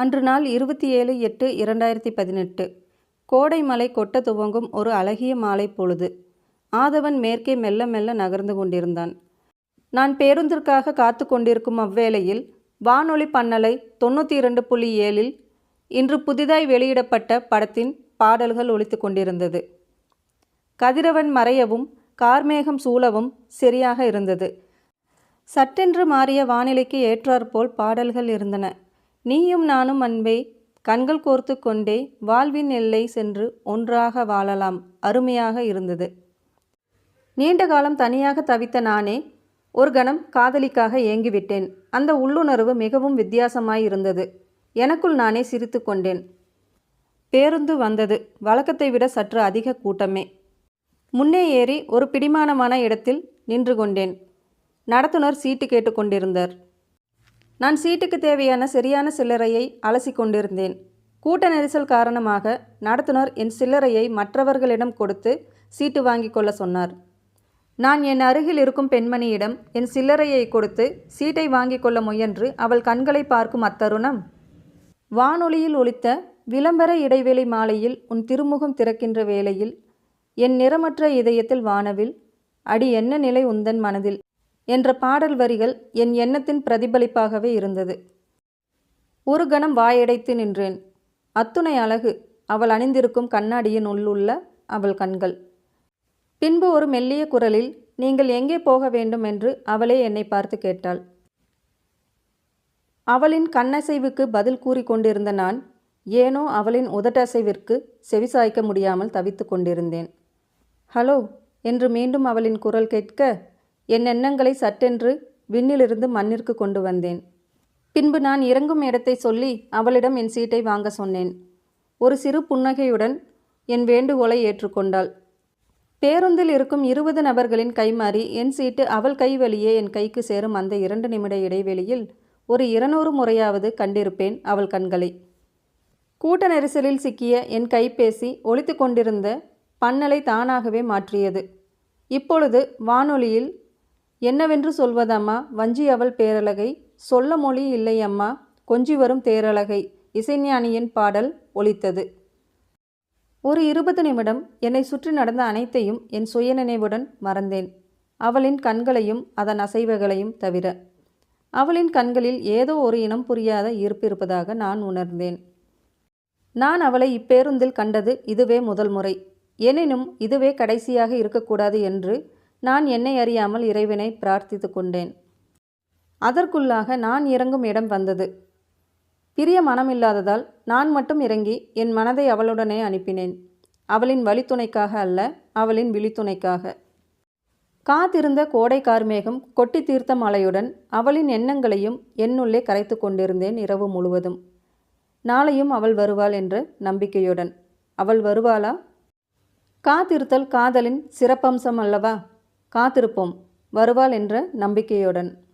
அன்று நாள் இருபத்தி ஏழு எட்டு இரண்டாயிரத்தி பதினெட்டு. கோடை மலை கொட்ட துவங்கும் ஒரு அழகிய மாலை பொழுது. ஆதவன் மேற்கே மெல்ல மெல்ல நகர்ந்து கொண்டிருந்தான். நான் பேருந்திற்காக காத்து கொண்டிருக்கும் அவ்வேளையில் வானொலி பன்னலை தொண்ணூற்றி இரண்டு புள்ளி ஏழில் இன்று புதிதாய் வெளியிடப்பட்ட படத்தின் பாடல்கள் ஒழித்து கொண்டிருந்தது. கதிரவன் மறையவும் கார்மேகம் சூழவும் சரியாக இருந்தது. சட்டென்று மாறிய வானிலைக்கு ஏற்றாற்போல் பாடல்கள் இருந்தன. நீயும் நானும் அன்பே கண்கள் கோர்த்து கொண்டே வாழ்வின் எல்லை சென்று ஒன்றாக வாழலாம். அருமையாக இருந்தது. நீண்ட காலம் தனியாக தவித்த நானே ஒரு கணம் காதலிக்காக ஏங்கிவிட்டேன். அந்த உள்ளுணர்வு மிகவும் வித்தியாசமாய் இருந்தது. எனக்குள் நானே சிரித்து கொண்டேன். பேருந்து வந்தது. வழக்கத்தை விட சற்று அதிக கூட்டமே. முன்னே ஏறி ஒரு பிடிமானமான இடத்தில் நின்று கொண்டேன். நடத்துனர் சீட்டு கேட்டுக்கொண்டிருந்தார் நான் சீட்டுக்கு தேவையான சரியான சில்லறையை அலசி கொண்டிருந்தேன். கூட்ட நெரிசல் காரணமாக நடத்துனர் என் சில்லறையை மற்றவர்களிடம் கொடுத்து சீட்டு வாங்கி கொள்ள சொன்னார். நான் என் அருகில் இருக்கும் பெண்மணியிடம் என் சில்லறையை கொடுத்து சீட்டை வாங்கி கொள்ள முயன்று அவள் கண்களை பார்க்கும் அத்தருணம் வானொலியில் ஒலித்த விளம்பர இடைவேளை மாலையில் உன் திருமுகம் திறக்கின்ற வேளையில் என் நிறமற்ற இதயத்தில் வானவில் அடி என்ன நிலை உந்தன் மனதில்? என்ற பாடல் வரிகள் என் எண்ணத்தின் பிரதிபலிப்பாகவே இருந்தது. ஒரு கணம் வாயடைத்து நின்றேன். அத்துணை அழகு அவள் அணிந்திருக்கும் கண்ணாடியின் உள்ளுள்ள அவள் கண்கள். பின்பு ஒரு மெல்லிய குரலில் நீங்கள் எங்கே போக வேண்டும்? என்று அவளே என்னை பார்த்து கேட்டாள். அவளின் கண்ணசைவுக்கு பதில் கூறி கொண்டிருந்த நான் ஏனோ அவளின் உதட்டசைவிற்கு செவிசாய்க்க முடியாமல் தவித்து கொண்டிருந்தேன். ஹலோ என்று மீண்டும் அவளின் குரல் கேட்க என் எண்ணங்களை சட்டென்று விண்ணிலிருந்து மண்ணிற்கு கொண்டு வந்தேன். பின்பு நான் இறங்கும் இடத்தை சொல்லி அவளிடம் என் சீட்டை வாங்க சொன்னேன். ஒரு சிறு புன்னகையுடன் என் வேண்டுகோளை ஏற்றுக்கொண்டாள். பேருந்தில் இருக்கும் இருபது நபர்களின் கைமாறி என் சீட்டு அவள் கை வழியே என் கைக்கு சேரும் அந்த இரண்டு நிமிட இடைவெளியில் ஒரு இருநூறு முறையாவது கண்டிருப்பேன் அவள் கண்களை. கூட்ட நெரிசலில் சிக்கிய என் கைபேசி ஒழித்து கொண்டிருந்த பன்னலை தானாகவே மாற்றியது. இப்பொழுது வானொலியில் என்னவென்று சொல்வதம்மா? வஞ்சி அவள் பேரழகை. சொல்ல மொழி இல்லை அம்மா கொஞ்சி வரும் தேரழகை. இசைஞானியின் பாடல் ஒலித்தது. ஒரு இருபது நிமிடம் என்னை சுற்றி நடந்த அனைத்தையும் என் சுயநினைவுடன் மறந்தேன். அவளின் கண்களையும் அதன் அசைவுகளையும் தவிர. அவளின் கண்களில் ஏதோ ஒரு இனம் புரியாத ஈர்ப்பு இருப்பதாக நான் உணர்ந்தேன். நான் அவளை இப்பேருந்தில் கண்டது இதுவே முதல் முறை. எனினும் இதுவே கடைசியாக இருக்கக்கூடாது என்று நான் என்னை அறியாமல் இறைவனை பிரார்த்தித்து கொண்டேன். அதற்குள்ளாக நான் இறங்கும் இடம் வந்தது. பிரிய மனமில்லாததால் நான் மட்டும் இறங்கி என் மனதை அவளுடனே அனுப்பினேன். அவளின் வழித்துணைக்காக அல்ல அவளின் விழித்துணைக்காக. காத்திருந்த கோடை கார்மேகம் கொட்டி தீர்த்த மலையுடன் அவளின் எண்ணங்களையும் என்னுள்ளே கரைத்து கொண்டிருந்தேன் இரவு முழுவதும். நாளையும் அவள் வருவாள் என்ற நம்பிக்கையுடன். அவள் வருவாளா? காத்திருத்தல் காதலின் சிறப்பம்சம் அல்லவா? காத்திருப்போம். வருவாள் என்ற நம்பிக்கையுடன்.